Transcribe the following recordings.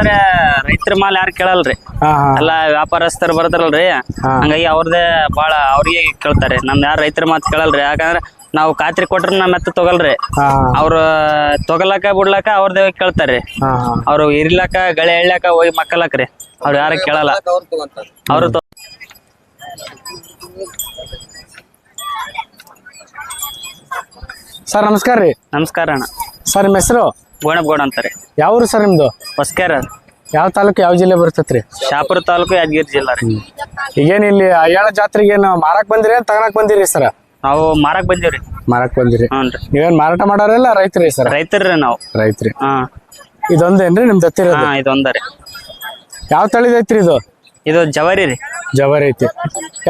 ಆದ್ರೆ ರೈತರ ಮಾಲ್ ಯಾರು ಕೇಳಲ್ರಿ? ಹಾ ಹಾ. ಎಲ್ಲ ವ್ಯಾಪಾರಸ್ಥರು ಬರ್ತಾರಲ್ರಿ. ಹಂಗಾಗಿ ಅವ್ರದೇ ಬಾಳ ಅವ್ರಿಗೆ ಕೇಳ್ತಾರೆ. ನಮ್ ಯಾರು ರೈತರ ಮಾತು ಕೇಳಲ್ರಿ. ಯಾಕಂದ್ರೆ ನಾವು ಖಾತ್ರಿ ಕೊಟ್ರ ನಮ್ಮ ಎತ್ತ ತಗೊಳ್ರಿ ಹಾ. ಅವ್ರ ತೊಗಲಕ ಬಿಡ್ಲಕ ಅವ್ರದೇ ಕೇಳ್ತಾರ್ರಿ ಹಾ ಹಾ. ಅವ್ರು ಇರ್ಲಾಕ ಗಳೆ ಹೋಗಿ ಮಕ್ಕಳಕ್ರಿ ಅವ್ರು ಯಾರು ಕೇಳಲ್ಲ. ಅವ್ರು ತೊ- ಸರ್ ನಮಸ್ಕಾರ ರೀ. ನಮಸ್ಕಾರ ಅಣ್ಣ. ಸರ್ ನಿಮ್ಮ ಹೆಸರು? ಗೋಣಪ್ಗೋಡ್ ಅಂತಾರೆ. ಯಾವ ಊರು ಸರ್ ನಿಮ್ದು? ಹೊಸ್ಕೇರ. ಯಾವ ತಾಲೂಕು ಯಾವ ಜಿಲ್ಲೆ ಬರ್ತೈತ್ರಿ? ಶಾಪುರ ತಾಲೂಕು ಯಾದಗಿರಿ ಜಿಲ್ಲಾ ರೀ. ಈಗೇನ್ ಇಲ್ಲಿ ಅಯ್ಯಾಳ ಜಾತ್ರೆಗೆ ಏನು ಮಾರಕ್ ಬಂದಿರಿ ಏನ್ ಬಂದಿರಿ ಸರ್? ನಾವು ಮಾರಕ್ ಬಂದಿವ್ರಿ. ಮಾರಕ್ ಬಂದಿರಿ. ಹ್ಞೂನ್ರಿ ನೀವೇನ್ ಮಾರಾಟ ಮಾಡೋರಲ್ಲ ರೈತರಿ ಸರ್? ರೈತರ್ರಿ ನಾವು. ರೈತರಿ. ಹಾ. ಇದೊಂದೇನ್ರಿ ನಿಮ್ದು ಹತ್ತಿರೋದು ಹಾ ಇದೊಂದರಿ ಯಾವ ತಳಿದ ಐತ್ರಿ ಇದು? ಇದು ಜವಾರಿ ರೀ. ಜವರಿ ಐತಿ.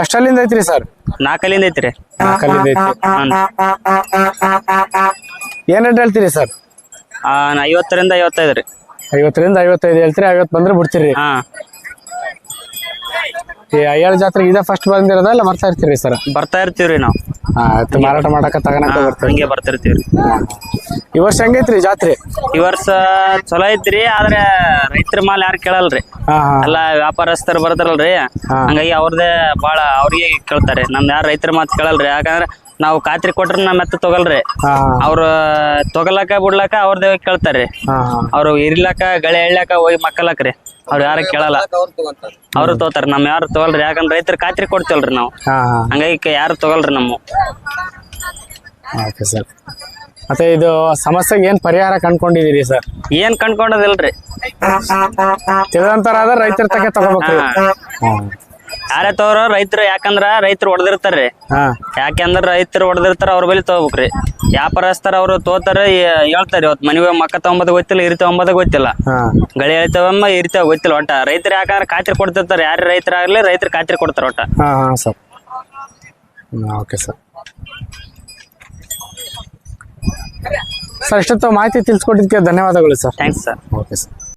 ಎಷ್ಟಲ್ಲಿಂದ ಐತ್ರಿ ಸರ್? ನಾಲ್ಕಲ್ಲಿಂದ ಐತ್ರಿ. ನಾಲ್ಕಲ್ಲಿಂದ ಐತಿ. ಹ್ಞೂ ಏನ್ ರೇಟ್ ಹೇಳ್ತೀರಿ ಸರ್? ಐವತ್ತರಿಂದ ಐವತ್ತೈದು ರೀ. ಐವತ್ತರಿಂದ ಐವತ್ತೈದು ಹೇಳ್ತೀರಿ ಐವತ್ತು ಬಂದ್ರೆ ಬಿಡ್ತೀರಿ. ಹಾ. ಈ ಅಯ್ಯಾಳ ಜಾತ್ರೆ ಇದೇ ಫಸ್ಟ್ ಬಂದಿರೋದ ಇಲ್ಲ ಬರ್ತಾ ಇರ್ತೀರಿ ಸರ್? ಬರ್ತಾ ಇರ್ತೀವ್ರಿ ನಾವು. ಹಾ ಆಯ್ತು ಮಾರಾಟ ಮಾಡಕ ತಗನಕ ಬರ್ತೀರಿ ಹಂಗೆ ಬರ್ತಿರ್ತೀವ್ರಿ ಈ ವರ್ಷ ಹೆಂಗೈತ್ರಿ ಜಾತ್ರೆ? ಈ ವರ್ಷ ಚಲೋ ಐತ್ರಿ ಆದ್ರೆ ರೈತರ ಮಾಲ್ ಯಾರು ಕೇಳಲ್ರಿ. ಹಾ ಹಾ. ಎಲ್ಲ ವ್ಯಾಪಾರಸ್ಥರು ಬರ್ತಾರಲ್ರಿ. ಹಂಗಾಗಿ ಅವ್ರದೇ ಬಾಳ ಅವ್ರಿಗೆ ಕೇಳ್ತಾರೆ. ನಮ್ ಯಾರು ರೈತರ ಮಾತು ಕೇಳಲ್ರಿ. ಯಾಕಂದ್ರೆ ನಾವು ಖಾತ್ರಿ ಕೊಟ್ರ ನಮ್ಮ ಮತ್ತೆ ತಗೊಲ್ರಿ ಹಾ ಅವ್ರ ತಗೊಲಕ ಬಿಡ್ಲಾಕ ಅವ್ರದೇ ಕೇಳ್ತಾರ್ರಿ. ಹಾ ಹಾ. ಅವ್ರು ಇರ್ಲಾಕ ಗಳೆ ಎಳ್ಯಾಕ ಹೋಗಿ ಮಕ್ಕಳಕ್ರಿ. ಅವ್ರು ಯಾರು ಕೇಳಲ್ಲ. ಅವ್ರು ತಗೋತಾರ ನಮ್ ಯಾರು ತಗೋಲ್ರಿ ಯಾಕಂದ್ರೆ ರೈತರ ಖಾತ್ರಿ ಕೊಡ್ತೇವಲ್ರಿ ನಾವು. ಹಂಗಾಗಿ ಯಾರು ತಗೋಲ್ರಿ ನಮ್ಮ. Okay sir. ಮತ್ತೆ ಇದು ಸಮಸ್ಯೆಗೆ ಏನ್ ಪರಿಹಾರ ಕಂಡ್ಕೊಂಡಿದೀರಿ ಸರ್? ಏನ್ ಕಂಡ್ಕೊಂಡದಿಲ್ರಿ. ತಿಳಿದಂತರ ಆದ್ರೆ ರೈತರ ತಗೋಬೇಕು ತಗೋಬೇಕ್ರಿ. ಹ್ಮ್. ಯಾರೇ ತೋರ ರೈತರು ಯಾಕಂದ್ರ ರೈತರು ಹೊಡೆದಿರ್ತಾರ್ರಿ. ಹಾ. ಯಾಕೆಂದ್ರ ರೈತರು ಹೊಡೆದಿರ್ತಾರ ಅವ್ರ ಬಳಿ ತಗೋಬೇಕ್ರಿ. ವ್ಯಾಪಾರಸ್ಥರ ಅವ್ರು ತೋತಾರ ಹೇಳ್ತಾರೆ ಇವತ್ತು ಮನೆ ಮಕ್ಕ ತಗೊಂಬದ ಗೊತ್ತಿಲ್ಲ ಇರಿ ತಗೊಂಬದ ಗೊತ್ತಿಲ್ಲ. ಹಾ. ಗಳಿ ಹೇಳ್ತಾವಮ್ಮ ಇರ್ತಾವ ಗೊತ್ತಿಲ್ಲ ಒಟ್ಟ. ರೈತರು ಯಾಕಂದ್ರೆ ಖಾತ್ರಿ ಕೊಡ್ತಿರ್ತಾರೆ ಯಾರು ರೈತರಾಗ್ಲಿ ರೈತರು ಖಾತ್ರಿ ಕೊಡ್ತಾರ ಒಟ್ಟ. ಹಾ ಹಾ ಸರ್. Okay sir. ಸರ್ ಇಷ್ಟೊತ್ತು ಮಾಹಿತಿ ತಿಳಿಸ್ಕೊಟ್ಟಿದ್ದಕ್ಕೆ ಧನ್ಯವಾದಗಳು sir. Thanks sir okay sir.